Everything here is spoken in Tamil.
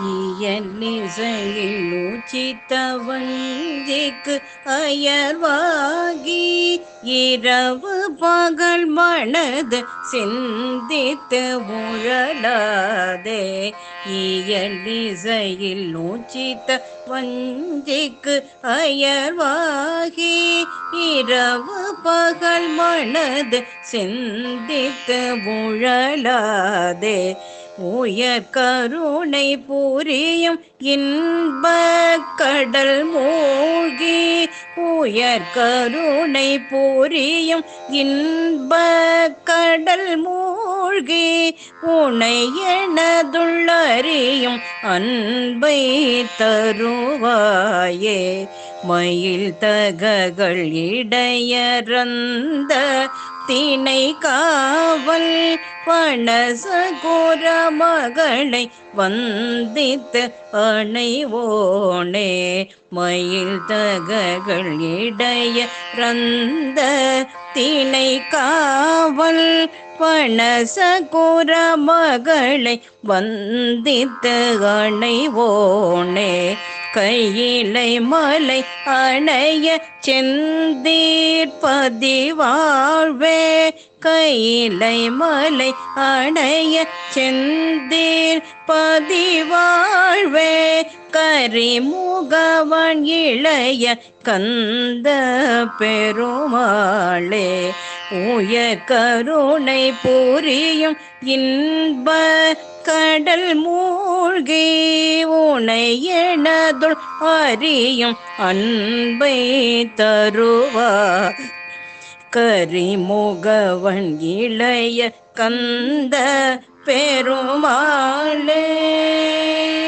இயலிசையில் உச்சித்தவஞ்சிக்கு அயர்வாகி இரவு பகல் மனது சிந்தித்து உழலாதே. இயலிசையில் உச்சித்த வஞ்சிக்கு அயர்வாகி இரவு பகல் மனது சிந்தித்து உழலாதே. போய கருணை புரியும் இன்ப கடல் மூழ்கி உயர் கருணை புரியும் இன்ப கடல் மூழ்கி உனை எனதுள்ளறியும் அன்பை தருவாயே. மயில் தககள் இடையறந்த தினை காவல் பணசகுர மகளை வந்தித்து அணைவோனே. மயில் தககள் இடைய ரந்த தினை காவல் பணசகுர மகளை வந்தித்து அணைவோனே கையிலை மலை அணைய செந்தீர்பதி வாழ்வே கையிலை மலை அணைய செந்தீர் பதிவாழ்வே. கரிமுகவன் இளைய கந்த பெருமாளே. உயர் கருணை புரியும் இன்ப கடல் மூழ்கி உனை எனதுள் அறியும் அன்பை தருவா. கரிமுகவன் இளைய கந்த பெருமாளே.